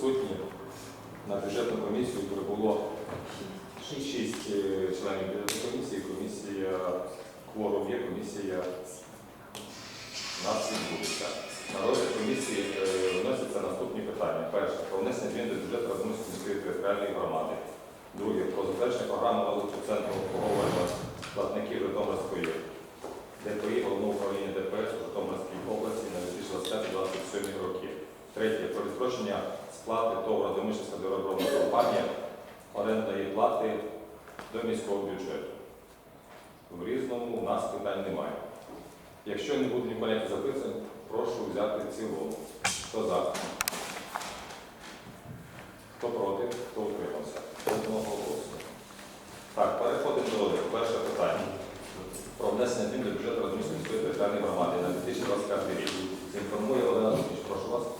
присутні. На бюджетну комісію прибуло 6 членів бюджетної комісії. Комісія кворум є, комісія нас відбудеться. На розгляд комісії е, виносяться наступні питання. Перше, про внесення змін до бюджету Радомирської міської територіальної громади. Друге, про затвердження програми розвитку центру обслуговування платників Житомирської ДПІ головного управління ДПС у Житомирській області на 2025-2027 роки. Третє, про відстрочення сплати ТОВ Радомишльська дорогообробна компанія орендної плати до міського бюджету. В різному у нас питань немає. Якщо не буде ніяких запитань, прошу взяти цілому. Хто за? Хто проти? Хто утримався? Одного голосу. Так, переходимо до. Перше питання. Про внесення змін до бюджету Радомиської міської територіальної громади на 2025 рік. Інформує Олена Дмитрич, прошу вас.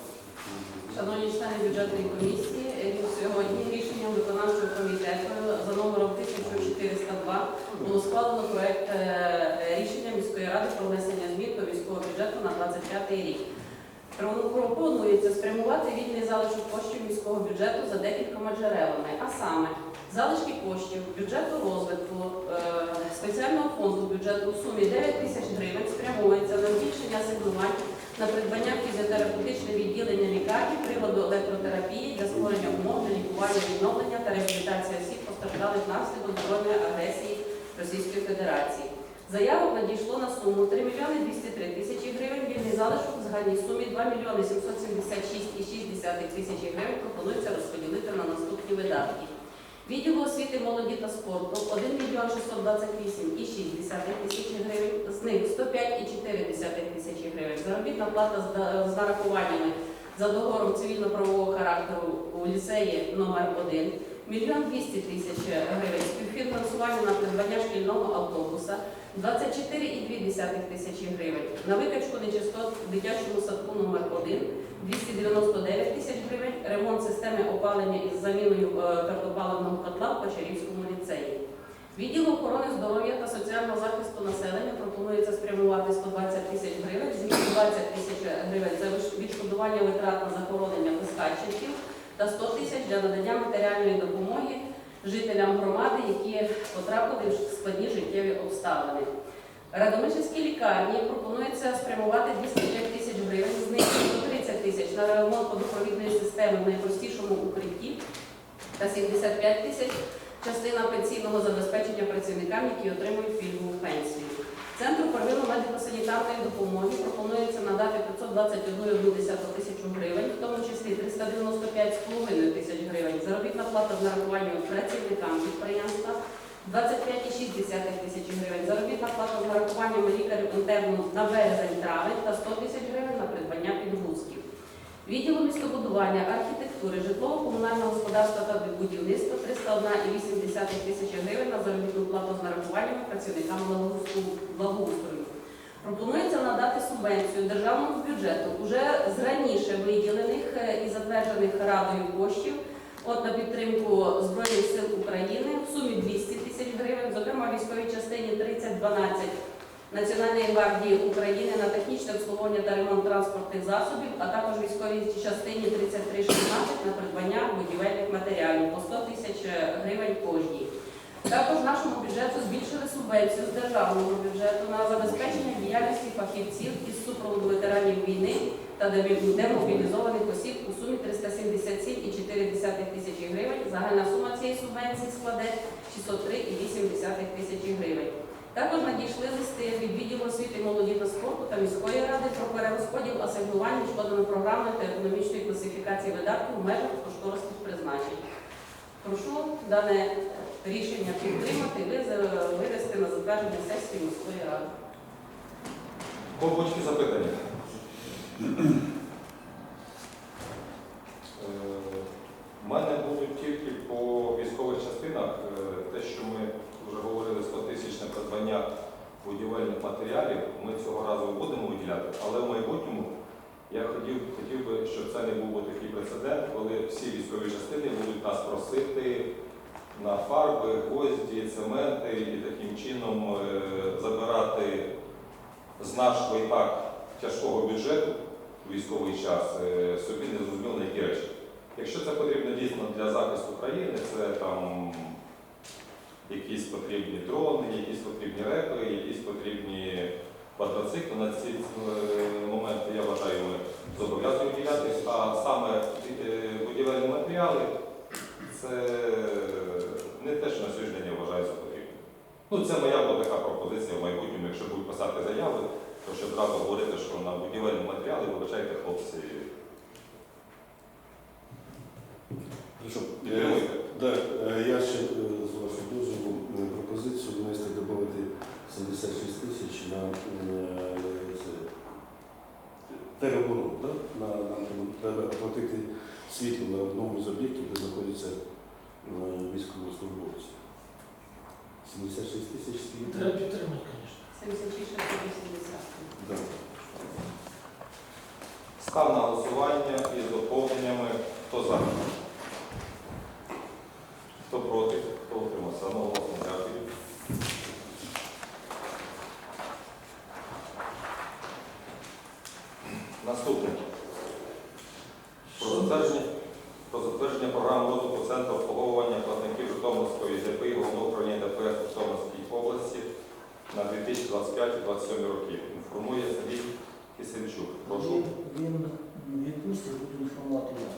Шановні члени бюджетної комісії, е, сьогодні рішенням виконавчого комітету за номером 1402 було складено проект е, рішення міської ради про внесення змін до міського бюджету на 25 рік. Пропонується спрямувати вільний залишок коштів міського бюджету за декількома джерелами, а саме залишки коштів бюджету розвитку е, спеціального фонду бюджету у сумі 9 тисяч гривень спрямовується на збільшення асигнувань на придбання фізіотерапевтичного відділення лікарні приводу електротерапії для створення умов для лікування, відновлення та реабілітації осіб, постраждалих внаслідок збройної агресії Російської Федерації. Заявок надійшло на суму 3 мільйони 203 тисячі гривень, вільний залишок в загальній сумі 2 мільйони 776,6 тисячі гривень пропонується розподілити на наступні видатки. Відділу освіти, молоді та спорту 1 мільйон 628,6 тисячі гривень, з них 105,4 тисячі гривень. Заробітна плата з нарахуваннями за договором цивільно-правового характеру у ліцеї номер 1 мільйон 200 тисяч гривень. Співфінансування на придбання шкільного автобуса 24,2 тисячі гривень. На викачку нечистот в дитячому садку номер 1 299 тисяч гривень. Ремонт системи опалення із заміною е, твердопаливного котла в Почарівському ліцеї. Відділу охорони здоров'я та соціального захисту населення пропонується спрямувати 120 тисяч гривень, з них 20 тисяч гривень це відшкодування витрат на захоронення безхатченків та 100 тисяч для надання матеріальної допомоги жителям громади, які потрапили в складні життєві обставини. Радомишльській лікарні пропонується спрямувати 205 тисяч гривень, з них 130 тисяч на ремонт водопровідної системи в найпростішому укритті та 75 тисяч частина пенсійного забезпечення працівникам, які отримують пільгову пенсію. Центру первинно медико-санітарної допомоги пропонується надати 521,1 тисячу гривень, в тому числі 395,5 тисяч гривень. Заробітна плата з нарахуванням працівникам підприємства 25,6 тисячі гривень. Заробітна плата з нарахуванням лікарів інтерну на березень-травень та 100 тисяч гривень на придбання підгузків. Відділу містобудування, архітектури, житлово-комунального господарства та будівництва 301,8 тисячі гривень на заробітну плату з нарахуваннями працівникам благоустрою-. Пропонується надати субвенцію державному бюджету уже з раніше виділених е, і затверджених Радою коштів от на підтримку Збройних сил України в сумі 200 тисяч гривень, зокрема військовій частині 3012 Національної гвардії України на технічне обслуговування та ремонт транспортних засобів, а також військовій частині 3316 на придбання будівельних матеріалів по 100 тисяч гривень кожній. Також нашому бюджету збільшили субвенцію з державного бюджету на забезпечення діяльності фахівців із супроводу ветеранів війни та демобілізованих осіб у сумі 377,4 тисячі гривень. Загальна сума цієї субвенції складе 603,8 тисячі гривень. Також надійшли листи від відділу освіти, молоді та спорту та міської ради про перерозподіл асигнувань відшкодами програми та економічної класифікації видатків в межах кошторисних призначень. Прошу дане рішення підтримати і вивести на затвердження сесії міської ради. Побочні запитання. Е, У мене будуть тільки по військових частинах е, те, що ми вже говорили, 100 тисяч на придбання будівельних матеріалів. Ми цього разу будемо виділяти, але в майбутньому я хотів, хотів би, щоб це не був би такий прецедент, коли всі військові частини будуть нас просити на фарби, гвозді, цементи і таким чином е, забирати з нашого і так тяжкого бюджету військовий час е, собі не зрозуміло на які речі. Якщо це потрібно дійсно для захисту країни, це там якісь потрібні дрони, якісь потрібні репи, якісь потрібні квадроцикли. На ці е, моменти я вважаю, ми зобов'язані виділятися, а саме будівельні матеріали це не те, що на сьогодні я вважаю за потрібне. Ну, це моя була така пропозиція в майбутньому, якщо будуть писати заяви, то щоб одразу говорити, що на будівельні матеріали, вибачайте, хлопці, е, я ще е, з вашого дозволу е, пропозицію внести додати 76 тисяч на е, тероборону. Да? На, нам треба оплатити світло на одному з об'єктів, де знаходяться військовослужбовці. 76 тисяч світло. Треба підтримати, звісно. 76 680. Да. Став на голосування із доповненнями. Хто за? Хто проти? Хто утримався? Одноголосно дякую. Наступне. Про затвердження, про затвердження програми розвитку центру обслуговування платників Житомирської ДПІ Головного управління ДПС в Житомирській області на 2025-2027 роки. Інформує Сергій Кисельчук. Прошу. Він відпустить, буду інформувати я.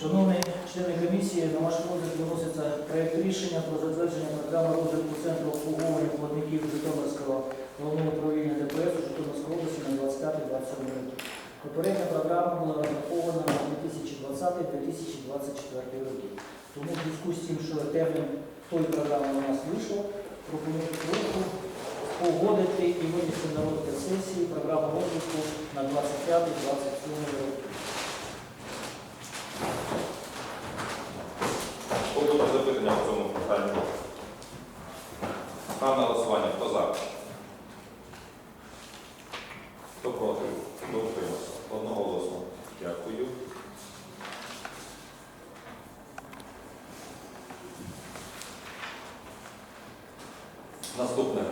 Шановні члени комісії, на ваш розгляд виноситься проєкт рішення про затвердження програми розвитку центру обслуговування платників Житомирського головного управління ДПС у Житомирській області на 25-27 роки. Попередня програма була розрахована на 2020-2024 роки. Тому в зв'язку з тим, що термін тої програми у нас вийшов, пропоную прошу погодити і винести на розгляд сесії програму розвитку на 25-27 роки. Побудуть запитання в цьому питанні. Став на голосування. Хто за? Хто проти? Хто утримався? Одноголосно. Дякую. Наступне.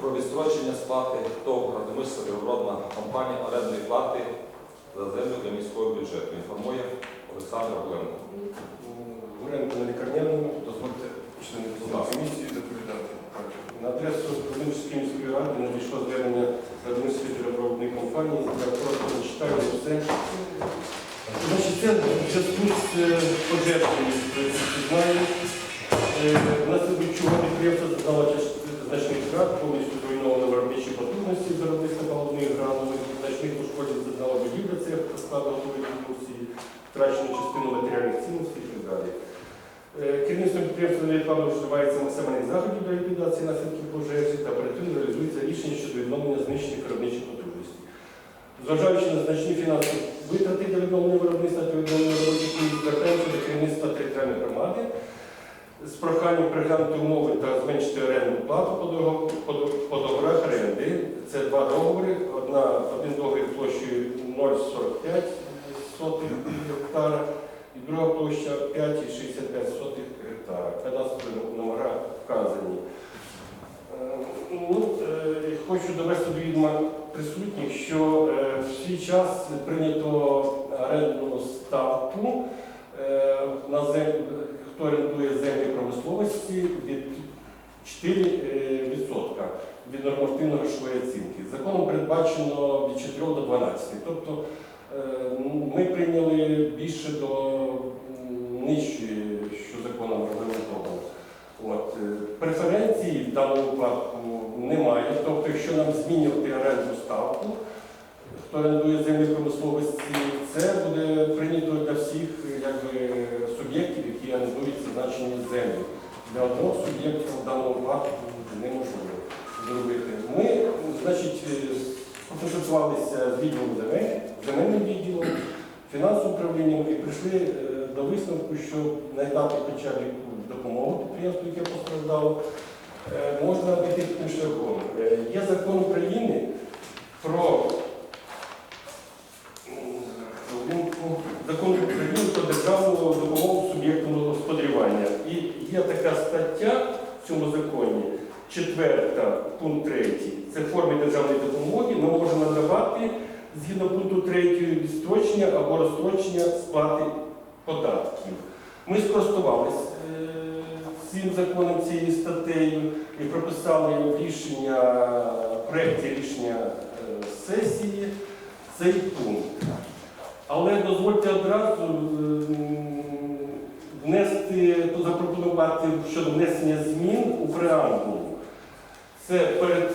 Про відстрочення сплати ТОВ Радомишльська природна компанія орендної плати за землю для міського бюджету. Інформує Олександр Гленко. Гуренко на лікарняному, дозвольте члени комісії доповідати. Адресу Радомирської міської ради надійшло звернення Радомирської переробної компанії. Я просто зачитаю все. Значить, це зв'язку з е, пожежами, ви е, чого підприємство зазнало значних втрат, повністю зруйновано виробничі потужності виробництва головних гранули, значних ушкоджень зазнала будівля цех складу готової втрачено частину матеріальних цінностей і так далі. Е, Керівництвом підприємства невідкладно вживається максимальних заходів для ліквідації наслідків пожежі та оперативно реалізується рішення щодо відновлення знищених виробничих потужностей. Зважаючи на значні фінансові витрати для відновлення виробництва та відновлення робочих місць, звертаємося до керівництва територіальної громади з проханням переглянути умови та зменшити орендну плату по договорах оренди. Це два договори. Одна, один договір площею 0,45 гектара і друга площа 5,65 сотих гектара. Кадастрові номера вказані. Е, Ну, е, хочу довести до відома присутніх, що е, в свій час прийнято орендну ставку на землю, хто орендує землі промисловості від 4% від нормативно-грошової оцінки. Законом передбачено від 4 до 12. Тобто ми прийняли більше до м, нижчої, що законом регламентовано. От, е, преференцій в даному випадку немає. Тобто, якщо нам змінювати орендну ставку, хто орендує землі промисловості, це буде прийнято для всіх якби, суб'єктів, які орендують зазначені землі. Для одного суб'єкта в даному випадку неможливо зробити. Ми, значить, е, консультувалися з відділом земель, земельним відділом, фінансовим управлінням і прийшли е, до висновку, що на етапі хоча б допомоги підприємству, яке постраждало, е, можна піти таким шляхом. Е, Є закон України про закон України про державну допомогу суб'єктам господарювання. І є така стаття в цьому законі, четверта, пункт третій. Це форми державної допомоги. Згідно пункту 3 відстрочення або розстрочення сплати податків. Ми скористувалися е, цим законом, цією статтею і прописали рішення, проєкті рішення е, сесії цей пункт. Але дозвольте одразу внести, запропонувати щодо внесення змін у преамбулу. Це перед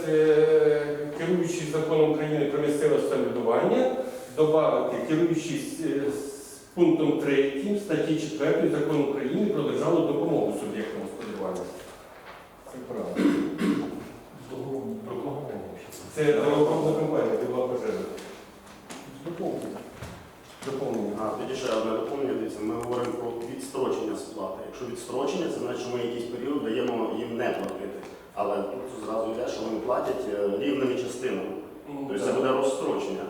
керуючий законом України про місцеве самоврядування додати керуючись е, пунктом 3 статті 4 закону України про державну допомогу суб'єктам господарювання. Це правда. Про кого? Це правоохоронна компанія, де була пожежа. Доповнення. Доповнення. А, тоді ще одне доповнення, дивіться, ми говоримо про відстрочення сплати. Якщо відстрочення, це значить, що ми якийсь період даємо їм не платити. Але тут зразу йде, що вони платять е, рівними частинами. Тобто це буде розстрочення.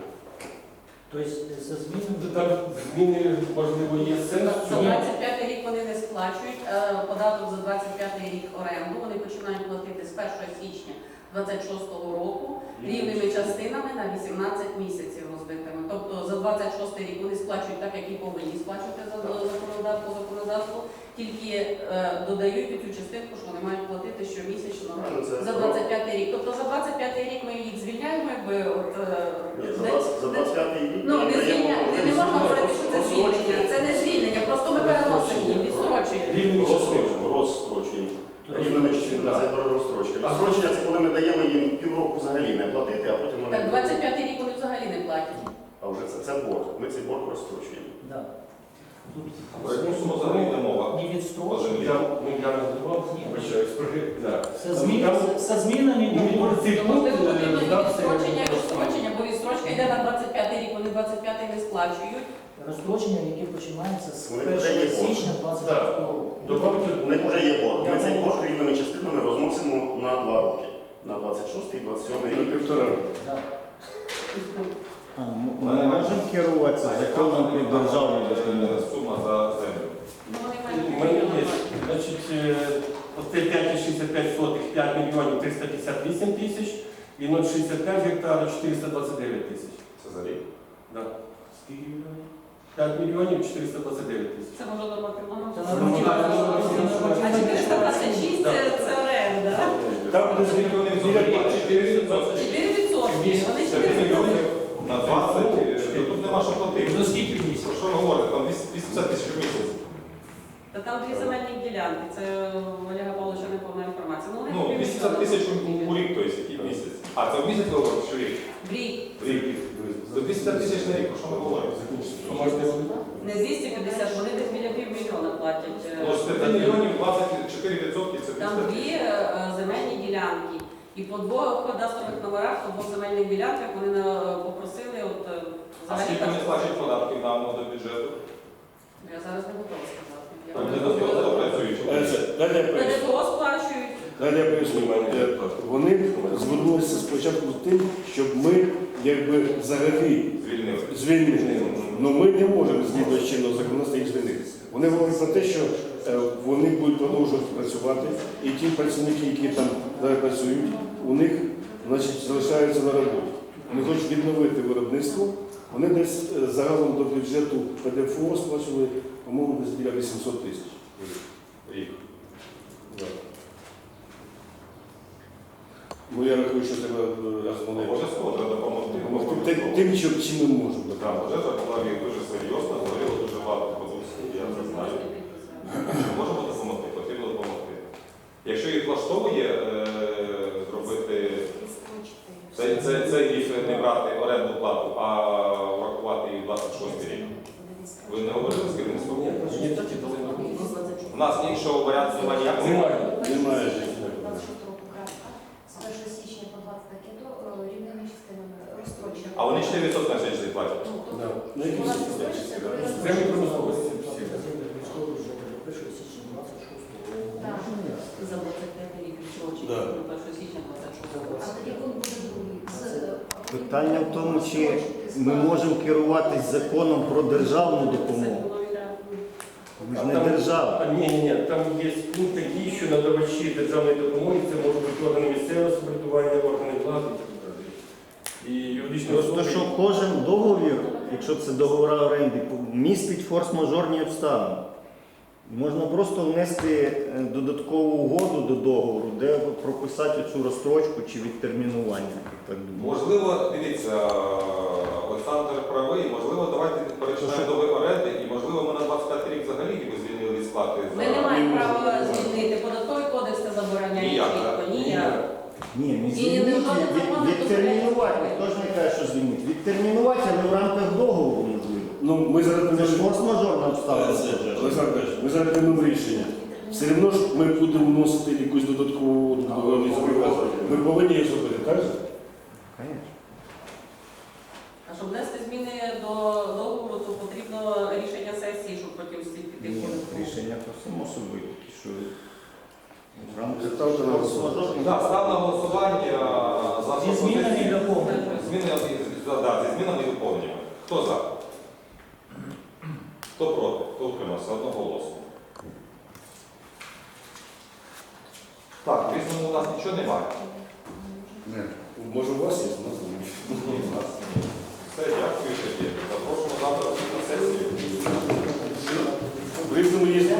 Тобто за зміни Там зміни, можливо, є сенс. За чому? 25 рік вони не сплачують е, податок за 25 рік оренду. Вони починають платити з 1 січня 26 року рівними частинами на 18 місяців розбитими. Тобто за 26 рік вони сплачують так, як і повинні сплачувати за законодавство, по законодавству, тільки е, додають цю частинку, що вони мають платити щомісячно Ну, це за 25 рік. Тобто за 25 рік ми їх звільняємо, якби от е, Ні, за де- 20 за 25 рік Ну, не звільняємо, не, не можна говорити, що це звільнення. Це не звільнення, просто ми переносимо їх, відстрочуємо. Рівними частинами. розстрочення. Розстрочуємо. Частинами Так. це розстрочка. Відстрочення це коли ми даємо їм півроку взагалі не платити, а потім вони. Так 25 рік вони взагалі не платять. А вже це, це борг. Ми цей борг розстрочуємо. Да. Про яку суму взагалі йде мова? не. Ну, я Ні. вибачаюсь, про- да. Змінами Ну, потрібно відстрочення, і відстрочення, бо відстрочка йде на 25 рік, вони 25 не сплачують. Розстрочення, яке починається з Вони 1 вже січня 26 року. У них вже є борг. Ми цей борг рівними частинами розносимо на два роки. На 26 і 27 рік. Півтора. М- Ми не можемо керуватися законом про державну допомогу. Сума за землю. У мене є, значить, е, оце 5,65 сотих, 5 мільйонів 358 тисяч і 0,65 гектара 429 тисяч. Це за рік. Да. Скільки мільйонів? 5 мільйонів 429 тисяч. Це може нормативно. Це А 426 це, це оренда. Там Це скільки вони взагалі? 4 відсотки. 4 відсотки. Вони 4 4 мільйонів на 20. е, Тут нема що платити. Ну, скільки в місяць? Що ви говорите? Там 280 тисяч в місяць. Та там дві земельні ділянки. Це у Олега Павловича не повна інформація. Ну, вони Ну, 80 тисяч у рік, тобто, який місяць. А, це в місяць ви говорите, що рік? В рік. В рік. До 200 тисяч на рік, про що ми говоримо? Можете Не 250, вони десь біля півмільйона платять. е, Ну, з 5 мільйонів 24 відсотки це Там 200 дві е, земельні ділянки. І по двох кадастрових номерах, по двох земельних ділянках вони на- попросили от е, А взагалі скільки так. вони сплачують податків нам до бюджету? Я зараз не готова сказати. Я Там не працюють. Е, Далі я поясню. ПДФО сплачують. Далі я поясню. Е, Вони звернулися спочатку з тим, щоб ми якби взагалі Звільнили. звільнили. Ну ми не можемо згідно чинного законодавства їх звільнити. Вони говорять про те, що е, вони будуть продовжувати працювати, і ті працівники, які там зараз працюють, у них значить, залишаються на роботі. Вони хочуть відновити виробництво. Вони десь е, загалом до бюджету ПДФО сплачували, по-моєму, десь біля 800 тисяч. Рік. Ну я рахую, що треба е, Обов'язково треба допомогти. допомогти тим- тим, чим, чим ми можемо. Там бюджета була дуже серйозна, говорила дуже багато продукції, я це знаю. Можемо допомогти, потрібно допомогти. Якщо їх влаштовує е, зробити цей, цей, цей рік не брати оренду плату, а врахувати і 26 рік. Ви не говорили з керівництвом? У нас іншого варіанту немає. Немає. Немає. 26 року графіка. З 1 січня по 25 до е, рівними частинами розстрочено. А вони 4% на сьогодні платять. Ну, тобто, Да. На у якісь нас розстрочиться, то ви Землі розстрочите. промисловості всі. Так. За 25 рік відсрочить Да. до 1 січня 26 А тоді пункт буде другий. З, е, Питання в тому, чи ми можемо керуватись законом про державну допомогу. Ми ж не Там- держава. А, Ні, ні, ні, там є пункт такий, що надавачі державної допомоги це можуть бути органи місцевого самоврядування, органи влади і так далі. І юридичні Просто особи. що кожен договір якщо це договори оренди, містить форс-мажорні обставини. Можна просто внести е, додаткову угоду до договору, де прописати цю розстрочку чи відтермінування. Так думаю. Можливо, дивіться, Олександр правий, можливо, давайте перечинаємо договір оренди, і можливо ми на 25 рік взагалі ніби звільнили від сплати. Ми не маємо права звільнити. Податковий кодекс це забороняє Ніяк, чітко. так? Ніяк. Ні, не Ні, звільнити, від- відтермінувати. Хто ж не каже, що звільнити? Відтермінувати, але в рамках договору. Ну, ми зараз Це ж приймемо- форс-мажорна обставина. Олександр Петрович, ми зараз приймемо рішення. Все одно ж ми будемо вносити якусь додаткову договорну. Ми повинні її зробити, так? же? А щоб внести зміни до договору, то потрібно рішення сесії, щоб потім всі піти Ні, Рішення то само собою, тільки що в рамках Ставте на голосування. Так, став на голосування за Зі змінами і доповненнями. Зміни, да, да, зі змінами і доповненнями. Хто за? Хто проти? Хто утримався? Одноголосно. Так, в різному у нас нічого немає. Може у вас є, у нас немає. Ні, у нас немає. Все, дякую тоді. Запрошуємо завтра на сесію. В різному є